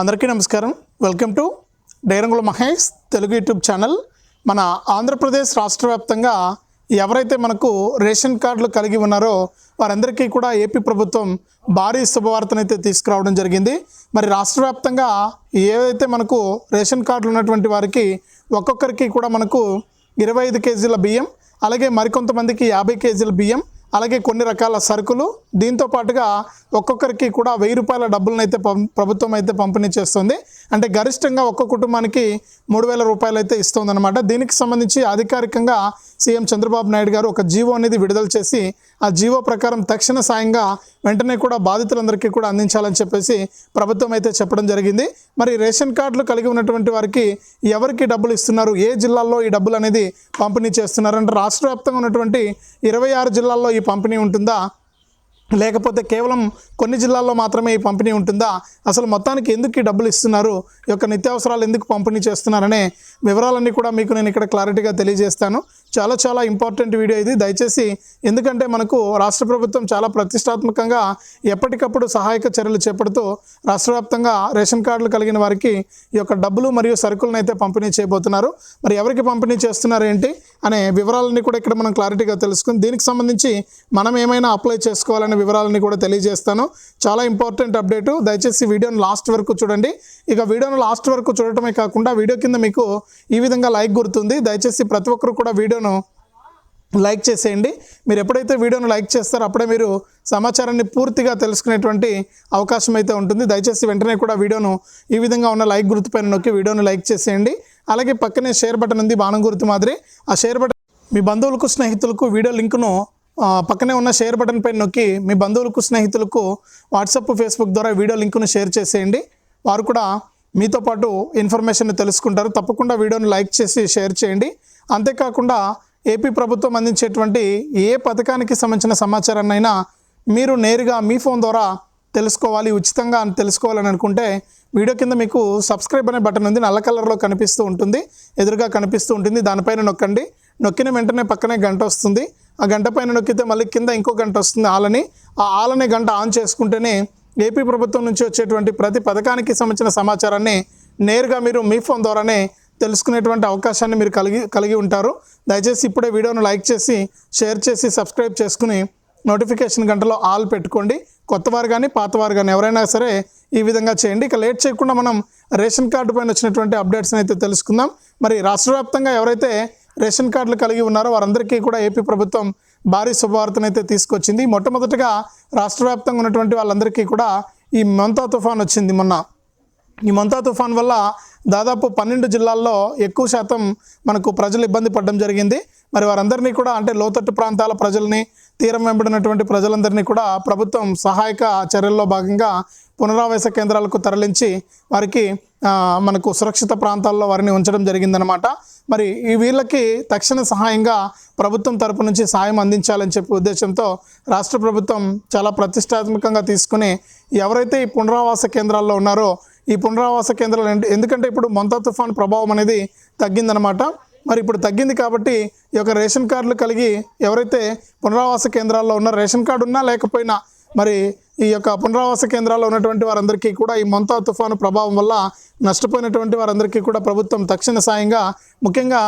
అందరికీ నమస్కారం. Welcome to Dairangula Mahesh Telugu YouTube channel. మన ఆంధ్రప్రదేశ్ రాష్ట్ర వ్యాప్తంగా ఎవరైతే మనకు రేషన్ కార్డులు కలిగి ఉన్నారో వారందరికీ కూడా ఏపీ ప్రభుత్వం భారీ శుభవార్తనైతే తీసుకురావడం జరిగింది. మరి రాష్ట్ర వ్యాప్తంగా ఏవైతే మనకు రేషన్ కార్డులు ఉన్నటువంటి వారికి ఒక్కొక్కరికి కూడా మనకు ఇరవై ఐదు కేజీల బియ్యం అలాగే మరికొంతమందికి యాభై కేజీల బియ్యం అలాగే కొన్ని రకాల సరుకులు దీంతో పాటుగా ఒక్కొక్కరికి కూడా వెయ్యి రూపాయల డబ్బులను అయితే ప్రభుత్వం అయితే పంపిణీ చేస్తుంది. అంటే గరిష్టంగా ఒక్క కుటుంబానికి మూడు వేల రూపాయలు అయితే ఇస్తుందన్నమాట. దీనికి సంబంధించి అధికారికంగా సీఎం చంద్రబాబు నాయుడు గారు ఒక జీవో అనేది విడుదల చేసి ఆ జీవో ప్రకారం తక్షణ సాయంగా వెంటనే కూడా బాధితులందరికీ కూడా అందించాలని చెప్పేసి ప్రభుత్వం అయితే చెప్పడం జరిగింది. మరి రేషన్ కార్డులు కలిగి ఉన్నటువంటి వారికి ఎవరికి డబ్బులు ఇస్తున్నారు? ఏ జిల్లాల్లో ఈ డబ్బులు అనేది పంపిణీ చేస్తున్నారు? అంటే రాష్ట్ర వ్యాప్తంగా ఉన్నటువంటి ఇరవై ఆరు జిల్లాల్లో ఈ పంపిణీ ఉంటుందా? లేకపోతే కేవలం కొన్ని జిల్లాల్లో మాత్రమే ఈ పంపిణీ ఉంటుందా? అసలు మొత్తానికి ఎందుకు ఈ డబ్బులు ఇస్తున్నారు? ఈ యొక్క నిత్యావసరాలు ఎందుకు పంపిణీ చేస్తున్నారనే వివరాలన్నీ కూడా మీకు నేను ఇక్కడ క్లారిటీగా తెలియజేస్తాను. చాలా చాలా ఇంపార్టెంట్ వీడియో ఇది. దయచేసి ఎందుకంటే మనకు రాష్ట్ర ప్రభుత్వం చాలా ప్రతిష్టాత్మకంగా ఎప్పటికప్పుడు సహాయక చర్యలు చేపడుతూ రాష్ట్ర వ్యాప్తంగా రేషన్ కార్డులు కలిగిన వారికి ఈ యొక్క డబ్బులు మరియు సరుకులను అయితే పంపిణీ చేయబోతున్నారు. మరి ఎవరికి పంపిణీ చేస్తున్నారు ఏంటి? అనే వివరాలన్నీ కూడా ఇక్కడ మనం క్లారిటీగా తెలుసుకుని దీనికి సంబంధించి మనం ఏమైనా అప్లై చేసుకోవాలనే వివరాలని కూడా తెలియజేస్తాను. చాలా ఇంపార్టెంట్ అప్డేటు. దయచేసి వీడియోను లాస్ట్ వరకు చూడండి. ఇక వీడియోను లాస్ట్ వరకు చూడటమే కాకుండా వీడియో కింద మీకు ఈ విధంగా లైక్ గుర్తుంది. దయచేసి ప్రతి ఒక్కరు కూడా వీడియోను లైక్ చేసేయండి. మీరు ఎప్పుడైతే వీడియోను లైక్ చేస్తారో అప్పుడే మీరు సమాచారాన్ని పూర్తిగా తెలుసుకునేటువంటి అవకాశం అయితే ఉంటుంది. దయచేసి వెంటనే కూడా వీడియోను ఈ విధంగా ఉన్న లైక్ గుర్తుపైన నొక్కి వీడియోను లైక్ చేసేయండి. అలాగే పక్కనే షేర్ బటన్ ఉంది బాణం గుర్తు మాదిరి. ఆ షేర్ బటన్ మీ బంధువులకు స్నేహితులకు వీడియో లింకును పక్కనే ఉన్న షేర్ బటన్ పైన నొక్కి మీ బంధువులకు స్నేహితులకు వాట్సాప్ ఫేస్బుక్ ద్వారా వీడియో లింకును షేర్ చేసేయండి. వారు కూడా మీతో పాటు ఇన్ఫర్మేషన్ తెలుసుకుంటారు. తప్పకుండా వీడియోని లైక్ చేసి షేర్ చేయండి. అంతేకాకుండా ఏపీ ప్రభుత్వం అందించేటువంటి ఏ పథకానికి సంబంధించిన సమాచారాన్నైనా మీరు నేరుగా మీ ఫోన్ ద్వారా తెలుసుకోవాలి ఉచితంగా అని తెలుసుకోవాలని అనుకుంటే వీడియో కింద మీకు సబ్స్క్రైబ్ అనే బటన్ ఉంది. నల్ల కలర్లో కనిపిస్తూ ఉంటుంది. ఎదురుగా కనిపిస్తూ ఉంటుంది. దానిపైన నొక్కండి. నొక్కిన వెంటనే పక్కనే గంట వస్తుంది. ఆ గంట పైన నొక్కితే మళ్ళీ కింద ఇంకో గంట వస్తుంది ఆలని. ఆ ఆలనే గంట ఆన్ చేసుకుంటేనే ఏపీ ప్రభుత్వం నుంచి వచ్చేటువంటి ప్రతి పథకానికి సంబంధించిన సమాచారాన్ని నేరుగా మీరు మీ ఫోన్ ద్వారానే తెలుసుకునేటువంటి అవకాశాన్ని మీరు కలిగి కలిగి ఉంటారు. దయచేసి ఇప్పుడే వీడియోను లైక్ చేసి షేర్ చేసి సబ్స్క్రైబ్ చేసుకుని నోటిఫికేషన్ గంటలో ఆల్ పెట్టుకోండి. కొత్తవారు కానీ పాతవారు కానీ ఎవరైనా సరే ఈ విధంగా చేయండి. ఇక లేట్ చేయకుండా మనం రేషన్ కార్డు పైన వచ్చినటువంటి అప్డేట్స్ని అయితే తెలుసుకుందాం. మరి రాష్ట్ర వ్యాప్తంగా ఎవరైతే రేషన్ కార్డులు కలిగి ఉన్నారో వారందరికీ కూడా ఏపీ ప్రభుత్వం భారీ శుభవార్తను అయితే తీసుకొచ్చింది. మొట్టమొదటిగా రాష్ట్ర వ్యాప్తంగా ఉన్నటువంటి వాళ్ళందరికీ కూడా ఈ మంతా తుఫాన్ వచ్చింది మొన్న. ఈ మంతా తుఫాన్ వల్ల దాదాపు పన్నెండు జిల్లాల్లో ఎక్కువ శాతం మనకు ప్రజలు ఇబ్బంది పడడం జరిగింది. మరి వారందరినీ కూడా అంటే లోతట్టు ప్రాంతాల ప్రజల్ని తీరం వెంబడినటువంటి ప్రజలందరినీ కూడా ప్రభుత్వం సహాయక చర్యల్లో భాగంగా పునరావాస కేంద్రాలకు తరలించి వారికి మనకు సురక్షిత ప్రాంతాల్లో వారిని ఉంచడం జరిగిందనమాట మరి ఈ వీళ్ళకి తక్షణ సహాయంగా ప్రభుత్వం తరపు నుంచి సాయం అందించాలని చెప్పే ఉద్దేశంతో రాష్ట్ర ప్రభుత్వం చాలా ప్రతిష్టాత్మకంగా తీసుకుని ఎవరైతే ఈ పునరావాస కేంద్రాల్లో ఉన్నారో ఈ పునరావాస కేంద్రాలు ఎందుకంటే ఇప్పుడు మొంతా తుఫాన్ ప్రభావం అనేది తగ్గిందనమాట మరి ఇప్పుడు తగ్గింది కాబట్టి ఈ యొక్క రేషన్ కార్డులు కలిగి ఎవరైతే పునరావాస కేంద్రాల్లో ఉన్న రేషన్ కార్డు ఉన్నా లేకపోయినా మరి ఈ యొక్క పునరావాస కేంద్రాల్లో ఉన్నటువంటి వారందరికీ కూడా ఈ మొంతా తుఫాను ప్రభావం వల్ల నష్టపోయినటువంటి వారందరికీ కూడా ప్రభుత్వం తక్షణ సాయంగా ముఖ్యంగా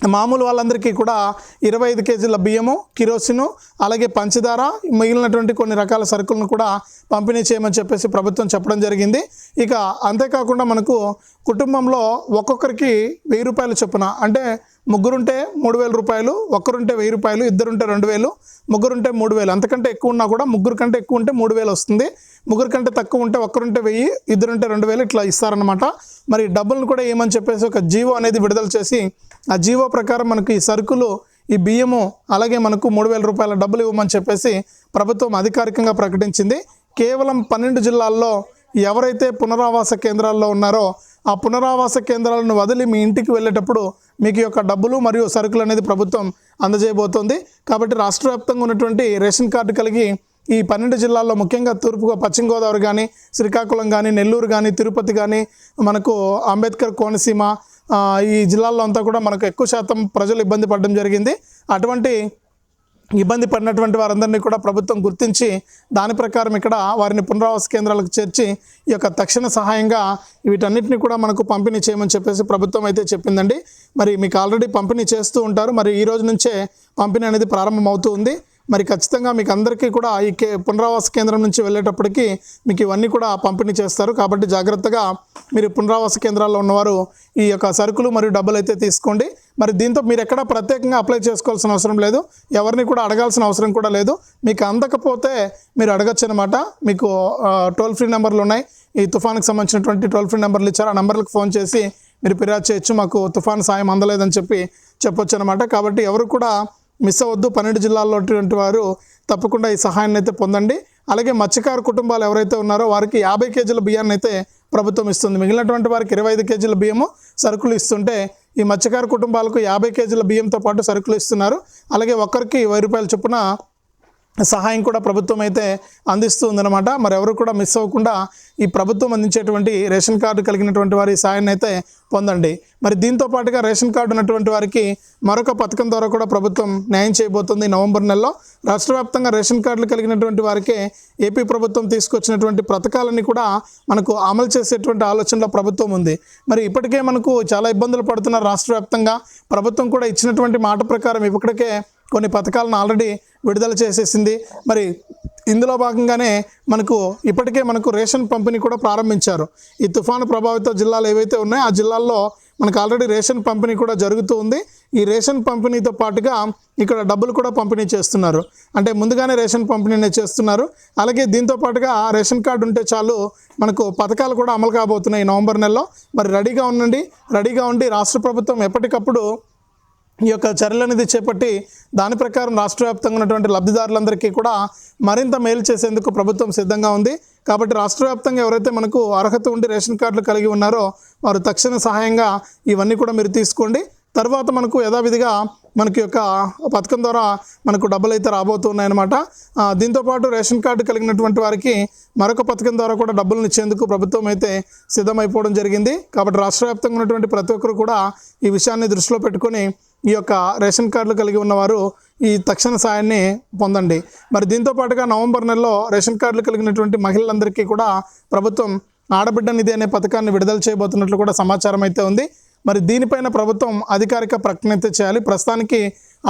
మామూలు వాళ్ళందరికీ కూడా ఇరవై ఐదు కేజీల బియ్యము కిరోసిను అలాగే పంచదార మిగిలినటువంటి కొన్ని రకాల సరుకులను కూడా పంపిణీ చేయమని చెప్పేసి ప్రభుత్వం చెప్పడం జరిగింది. ఇక అంతేకాకుండా మనకు కుటుంబంలో ఒక్కొక్కరికి వెయ్యి రూపాయలు చొప్పున అంటే ముగ్గురుంటే మూడు వేల రూపాయలు ఒక్కరుంటే వెయ్యి రూపాయలు ఇద్దరుంటే రెండు వేలు ముగ్గురుంటే మూడు వేలు అంతకంటే ఎక్కువ ఉన్నా కూడా ముగ్గురు కంటే ఎక్కువ ఉంటే మూడు వేలు వస్తుంది. ముగ్గురు కంటే తక్కువ ఉంటే ఒక్కరుంటే వెయ్యి ఇద్దరుంటే రెండు వేలు ఇట్లా ఇస్తారనమాట మరి డబ్బులను కూడా ఏమని చెప్పేసి ఒక జీవో అనేది విడుదల చేసి ఆ జీవో ప్రకారం మనకు ఈ సరుకులు ఈ బియ్యము అలాగే మనకు మూడు వేల రూపాయల డబ్బులు ఇవ్వమని చెప్పేసి ప్రభుత్వం అధికారికంగా ప్రకటించింది. కేవలం పన్నెండు జిల్లాల్లో ఎవరైతే పునరావాస కేంద్రాల్లో ఉన్నారో ఆ పునరావాస కేంద్రాలను వదిలి మీ ఇంటికి వెళ్ళేటప్పుడు మీకు యొక్క డబ్బులు మరియు సరుకులు అనేది ప్రభుత్వం అందజేయబోతోంది. కాబట్టి రాష్ట్ర వ్యాప్తంగా ఉన్నటువంటి రేషన్ కార్డు కలిగి ఈ పన్నెండు జిల్లాల్లో ముఖ్యంగా తూర్పు పశ్చిమ గోదావరి కానీ శ్రీకాకుళం కానీ నెల్లూరు కానీ తిరుపతి కానీ మనకు అంబేద్కర్ కోనసీమ ఈ జిల్లాల్లో అంతా కూడా మనకు ఎక్కువ శాతం ప్రజలు ఇబ్బంది పడడం జరిగింది. అటువంటి ఇబ్బంది పడినటువంటి వారందరినీ కూడా ప్రభుత్వం గుర్తించి దాని ప్రకారం ఇక్కడ వారిని పునరావాస కేంద్రాలకు చేర్చి ఈ యొక్క తక్షణ సహాయంగా వీటన్నిటిని కూడా మనకు పంపిణీ చేయమని చెప్పేసి ప్రభుత్వం అయితే చెప్పిందండి. మరి మీకు ఆల్రెడీ పంపిణీ చేస్తూ ఉంటారు. మరి ఈ రోజు నుంచే పంపిణీ అనేది ప్రారంభమవుతూ ఉంది. మరి ఖచ్చితంగా మీకు అందరికీ కూడా ఈ కే పునరావాస కేంద్రం నుంచి వెళ్ళేటప్పటికి మీకు ఇవన్నీ కూడా పంపిణీ చేస్తారు. కాబట్టి జాగ్రత్తగా మీరు పునరావాస కేంద్రాల్లో ఉన్నవారు ఈ యొక్క సరుకులు మరియు డబ్బులు అయితే తీసుకోండి. మరి దీంతో మీరు ఎక్కడ ప్రత్యేకంగా అప్లై చేసుకోవాల్సిన అవసరం లేదు. ఎవరిని కూడా అడగాల్సిన అవసరం కూడా లేదు. మీకు అందకపోతే మీరు అడగచ్చు అనమాట మీకు టోల్ ఫ్రీ నెంబర్లు ఉన్నాయి. ఈ తుఫాన్కి సంబంధించినటువంటి టోల్ ఫ్రీ నెంబర్లు ఇచ్చారు. ఆ నెంబర్లకు ఫోన్ చేసి మీరు ఫిర్యాదు చేయొచ్చు. మాకు తుఫాన్ సాయం అందలేదని చెప్పి చెప్పొచ్చు అనమాట కాబట్టి ఎవరు కూడా మిస్ అవ్వద్దు. పన్నెండు జిల్లాల్లో ఉన్నటువంటి వారు తప్పకుండా ఈ సహాయాన్ని అయితే పొందండి. అలాగే మత్స్యకారు కుటుంబాలు ఎవరైతే ఉన్నారో వారికి యాభై కేజీల బియ్యాన్ని అయితే ప్రభుత్వం ఇస్తుంది. మిగిలినటువంటి వారికి ఇరవై ఐదు కేజీల బియ్యము సరుకులు ఇస్తుంటే ఈ మత్స్యకారు కుటుంబాలకు యాభై కేజీల బియ్యంతో పాటు సరుకులు ఇస్తున్నారు. అలాగే ఒక్కరికి వెయ్యి రూపాయల చొప్పున సహాయం కూడా ప్రభుత్వం అయితే అందిస్తుందన్నమాట మరి ఎవరు కూడా మిస్ అవ్వకుండా ఈ ప్రభుత్వం అందించేటువంటి రేషన్ కార్డు కలిగినటువంటి వారి సాయాన్ని అయితే పొందండి. మరి దీంతో పాటుగా రేషన్ కార్డు ఉన్నటువంటి వారికి మరొక పథకం ద్వారా కూడా ప్రభుత్వం న్యాయం చేయబోతుంది నవంబర్ నెలలో. రాష్ట్ర వ్యాప్తంగా రేషన్ కార్డులు కలిగినటువంటి వారికే ఏపీ ప్రభుత్వం తీసుకొచ్చినటువంటి పథకాలన్నీ కూడా మనకు అమలు చేసేటువంటి ఆలోచనలో ప్రభుత్వం ఉంది. మరి ఇప్పటికే మనకు చాలా ఇబ్బందులు పడుతున్నారు రాష్ట్ర వ్యాప్తంగా ప్రభుత్వం కూడా ఇచ్చినటువంటి మాట ప్రకారం ఇప్పటికే కొన్ని పథకాలను ఆల్రెడీ విడుదల చేసేసింది. మరి ఇందులో భాగంగానే మనకు ఇప్పటికే మనకు రేషన్ పంపిణీ కూడా ప్రారంభించారు. ఈ తుఫాను ప్రభావిత జిల్లాలు ఏవైతే ఉన్నాయో ఆ జిల్లాల్లో మనకు ఆల్రెడీ రేషన్ పంపిణీ కూడా జరుగుతూ ఉంది. ఈ రేషన్ పంపిణీతో పాటుగా ఇక్కడ డబ్బులు కూడా పంపిణీ చేస్తున్నారు. అంటే ముందుగానే రేషన్ పంపిణీ చేస్తున్నారు. అలాగే దీంతో పాటుగా రేషన్ కార్డు ఉంటే చాలు మనకు పథకాలు కూడా అమలు కాబోతున్నాయి ఈ నవంబర్ నెలలో. మరి రెడీగా ఉండండి. రెడీగా ఉండి రాష్ట్ర ప్రభుత్వం ఎప్పటికప్పుడు ఈ యొక్క చర్యలు అనేది చేపట్టి దాని ప్రకారం రాష్ట్ర వ్యాప్తంగా ఉన్నటువంటి లబ్ధిదారులందరికీ కూడా మరింత మేలు చేసేందుకు ప్రభుత్వం సిద్ధంగా ఉంది. కాబట్టి రాష్ట్ర వ్యాప్తంగా ఎవరైతే మనకు అర్హత ఉండి రేషన్ కార్డులు కలిగి ఉన్నారో వారు తక్షణ సహాయంగా ఇవన్నీ కూడా మీరు తీసుకోండి. తర్వాత మనకు యథావిధిగా మనకి యొక్క పథకం ద్వారా మనకు డబ్బులు అయితే రాబోతున్నాయన్నమాట దీంతోపాటు రేషన్ కార్డు కలిగినటువంటి వారికి మరొక పథకం ద్వారా కూడా డబ్బులను ఇచ్చేందుకు ప్రభుత్వం అయితే సిద్ధమైపోవడం జరిగింది. కాబట్టి రాష్ట్ర వ్యాప్తంగా ఉన్నటువంటి ప్రతి ఒక్కరు కూడా ఈ విషయాన్ని దృష్టిలో పెట్టుకొని ఈ యొక్క రేషన్ కార్డులు కలిగి ఉన్నవారు ఈ తక్షణ సాయాన్ని పొందండి. మరి దీంతో పాటుగా నవంబర్ నెలలో రేషన్ కార్డులు కలిగినటువంటి మహిళలందరికీ కూడా ప్రభుత్వం ఆడబిడ్డ నిధి అనే పథకాన్ని విడుదల చేయబోతున్నట్లు కూడా సమాచారం అయితే ఉంది. మరి దీనిపైన ప్రభుత్వం అధికారిక ప్రకటన అయితే చేయాలి. ప్రస్తుతానికి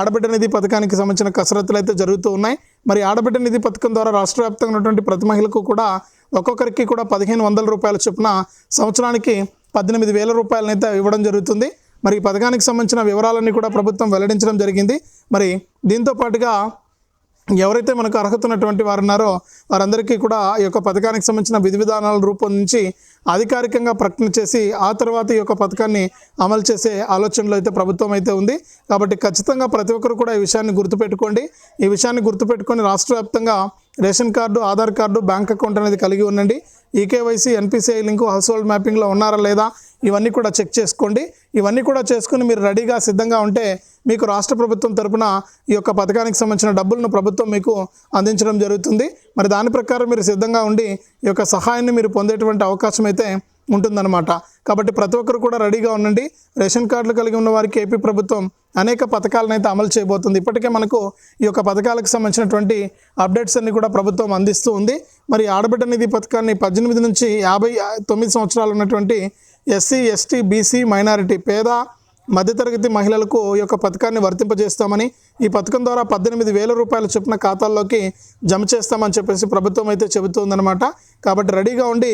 ఆడబిడ్డ నిధి పథకానికి సంబంధించిన కసరత్తులు అయితే జరుగుతూ ఉన్నాయి. మరి ఆడబిడ్డ నిధి పథకం ద్వారా రాష్ట్ర వ్యాప్తంగా ఉన్నటువంటి ప్రతి మహిళకు కూడా ఒక్కొక్కరికి కూడా పదిహేను వందల రూపాయల చొప్పున సంవత్సరానికి పద్దెనిమిది వేల రూపాయలనైతే ఇవ్వడం జరుగుతుంది. మరి ఈ పథకానికి సంబంధించిన వివరాలన్నీ కూడా ప్రభుత్వం వెల్లడించడం జరిగింది. మరి దీంతో పాటుగా ఎవరైతే మనకు అర్హత ఉన్నటువంటి వారు ఉన్నారో వారందరికీ కూడా ఈ యొక్క పథకానికి సంబంధించిన విధి విధానాలు రూపొందించి అధికారికంగా ప్రకటన చేసి ఆ తర్వాత ఈ యొక్క పథకాన్ని అమలు చేసే ఆలోచనలో అయితే ప్రభుత్వం అయితే ఉంది. కాబట్టి ఖచ్చితంగా ప్రతి ఒక్కరు కూడా ఈ విషయాన్ని గుర్తుపెట్టుకోండి. ఈ విషయాన్ని గుర్తుపెట్టుకొని రాష్ట్ర వ్యాప్తంగా ration card Aadhaar card bank account అనేది కలిగి ఉండండి. E KYC NPCI link household మ్యాపింగ్లో ఉన్నారా లేదా? ఇవన్నీ కూడా చెక్ చేసుకోండి. ఇవన్నీ కూడా చేసుకుని మీరు రెడీగా సిద్ధంగా ఉంటే మీకు రాష్ట్ర ప్రభుత్వం తరపున ఈ యొక్క పథకానికి సంబంధించిన డబ్బులను ప్రభుత్వం మీకు అందించడం జరుగుతుంది. మరి దాని ప్రకారం మీరు సిద్ధంగా ఉండి ఈ యొక్క సహాయాన్ని మీరు పొందేటువంటి అవకాశం అయితే ఉంటుందన్నమాట. కాబట్టి ప్రతి ఒక్కరు కూడా రెడీగా ఉండండి. రేషన్ కార్డులు కలిగి ఉన్న వారికి ఏపీ ప్రభుత్వం అనేక పథకాలను అయితే అమలు చేయబోతుంది. ఇప్పటికే మనకు ఈ యొక్క పథకాలకు సంబంధించినటువంటి అప్డేట్స్ అన్ని కూడా ప్రభుత్వం అందిస్తూ ఉంది. మరి ఆడబిడ్డ నిధి పథకాన్ని పద్దెనిమిది నుంచి యాభై తొమ్మిది సంవత్సరాలు ఉన్నటువంటి ఎస్సీ ఎస్టీ బీసీ మైనారిటీ పేద మధ్యతరగతి మహిళలకు ఈ యొక్క పథకాన్ని వర్తింపజేస్తామని ఈ పథకం ద్వారా పద్దెనిమిది వేల రూపాయల చొప్పున ఖాతాల్లోకి జమ చేస్తామని చెప్పేసి ప్రభుత్వం అయితే చెబుతుందన్నమాట. కాబట్టి రెడీగా ఉండి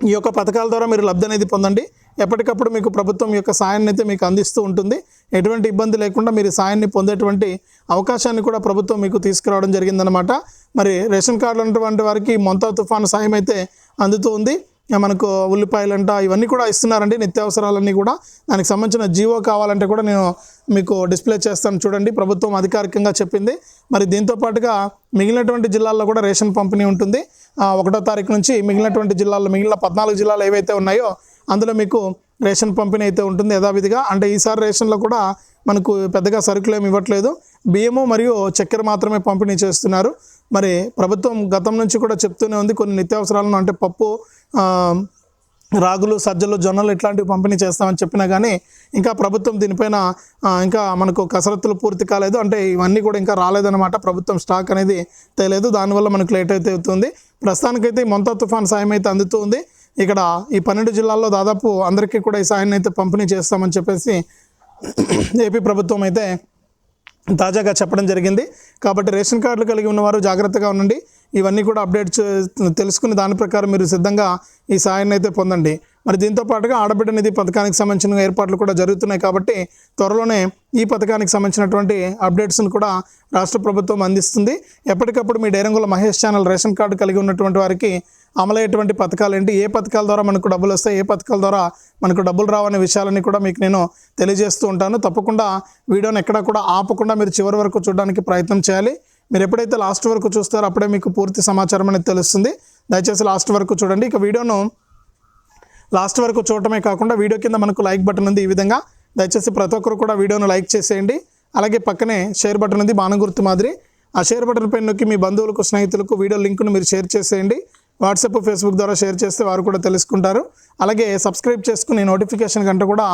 ఈ యొక్క పథకాల ద్వారా మీరు లబ్ధి అనేది పొందండి. ఎప్పటికప్పుడు మీకు ప్రభుత్వం యొక్క సాయాన్ని అయితే మీకు అందిస్తూ ఉంటుంది. ఎటువంటి ఇబ్బంది లేకుండా మీరు సాయాన్ని పొందేటువంటి అవకాశాన్ని కూడా ప్రభుత్వం మీకు తీసుకురావడం జరిగిందనమాట మరి రేషన్ కార్డులు ఉన్నటువంటి వారికి మొంతా తుఫాను సాయం అయితే అందుతూ ఉంది. మనకు ఉల్లిపాయలంట ఇవన్నీ కూడా ఇస్తున్నారండి. నిత్యావసరాలన్నీ కూడా దానికి సంబంధించిన జీవో కావాలంటే కూడా నేను మీకు డిస్ప్లే చేస్తాను చూడండి. ప్రభుత్వం అధికారికంగా చెప్పింది. మరి దీంతో పాటుగా మిగిలినటువంటి జిల్లాల్లో కూడా రేషన్ పంపిణీ ఉంటుంది. ఆ, ఒకటో తారీఖు నుంచి మిగిలినటువంటి జిల్లాల్లో మిగిలిన పద్నాలుగు జిల్లాలు ఏవైతే ఉన్నాయో అందులో మీకు రేషన్ పంపిణీ అయితే ఉంటుంది యథావిధిగా. అంటే ఈసారి రేషన్లో కూడా మనకు పెద్దగా సరుకులు ఏమి ఇవ్వట్లేదు. బియ్యము మరియు చక్కెర మాత్రమే పంపిణీ చేస్తున్నారు. మరి ప్రభుత్వం గతం నుంచి కూడా చెప్తూనే ఉంది. కొన్ని నిత్యావసరాలను అంటే పప్పు రాగులు సజ్జలు జొన్నలు ఇట్లాంటివి పంపిణీ చేస్తామని చెప్పినా కానీ ఇంకా ప్రభుత్వం దీనిపైన ఇంకా మనకు కసరత్తులు పూర్తి కాలేదు. అంటే ఇవన్నీ కూడా ఇంకా రాలేదన్నమాట. ప్రభుత్వం స్టాక్ అనేది తెలియదు దానివల్ల మనకు లేట్ అయితే అవుతుంది. ప్రస్తుతానికైతే ఈ మొంతా తుఫాన్ సాయం అయితే అందుతుంది ఇక్కడ ఈ పన్నెండు జిల్లాల్లో దాదాపు అందరికీ కూడా ఈ సాయాన్ని అయితే పంపిణీ చేస్తామని చెప్పేసి ఏపీ ప్రభుత్వం అయితే తాజాగా చెప్పడం జరిగింది. కాబట్టి రేషన్ కార్డులు కలిగి ఉన్నవారు జాగ్రత్తగా ఉండండి. ఇవన్నీ కూడా అప్డేట్ చే- తెలుసుకుని దాని ప్రకారం మీరు సిద్ధంగా ఈ సాయాన్ని అయితే పొందండి. మరి దీంతో పాటుగా ఆడబిడ్డ నిధి పథకానికి సంబంధించిన ఏర్పాట్లు కూడా జరుగుతున్నాయి కాబట్టి త్వరలోనే ఈ పథకానికి సంబంధించినటువంటి అప్డేట్స్ను కూడా రాష్ట్ర ప్రభుత్వం అందిస్తుంది. ఎప్పటికప్పుడు మీ Dairangula Mahesh channel ration card కలిగి ఉన్నటువంటి వారికి అమలయ్యేటువంటి పథకాలు ఏంటి? ఏ పథకాల ద్వారా మనకు డబ్బులు వస్తాయి? ఏ పథకాల ద్వారా మనకు డబ్బులు రావనే విషయాలని కూడా మీకు నేను తెలియజేస్తూ ఉంటాను. తప్పకుండా వీడియోని ఎక్కడా కూడా ఆపకుండా మీరు చివరి వరకు చూడడానికి ప్రయత్నం చేయాలి. మీరు ఎప్పుడైతే లాస్ట్ వరకు చూస్తారో అప్పుడే మీకు పూర్తి సమాచారం అనేది తెలుస్తుంది. దయచేసి లాస్ట్ వరకు చూడండి. ఇక వీడియోను లాస్ట్ వరకు చూడటమే కాకుండా వీడియో కింద మనకు లైక్ బటన్ ఉంది ఈ విధంగా. దయచేసి ప్రతి ఒక్కరు కూడా వీడియోను లైక్ చేసేయండి. అలాగే పక్కనే షేర్ బటన్ ఉంది బాణం గుర్తు మాదిరి. ఆ షేర్ బటన్ పైన నొక్కి మీ బంధువులకు స్నేహితులకు వీడియో లింక్ను మీరు షేర్ చేసేయండి. వాట్సాప్ ఫేస్బుక్ ద్వారా షేర్ చేస్తే వారు కూడా తెలుసుకుంటారు. అలాగే సబ్స్క్రైబ్ చేసుకుని నోటిఫికేషన్ గంట కూడా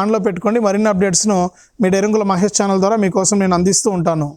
ఆన్లో పెట్టుకోండి. మరిన్ని అప్డేట్స్ను మీ డెరంగుల మహేష్ ఛానల్ ద్వారా మీకోసం నేను అందిస్తూ ఉంటాను.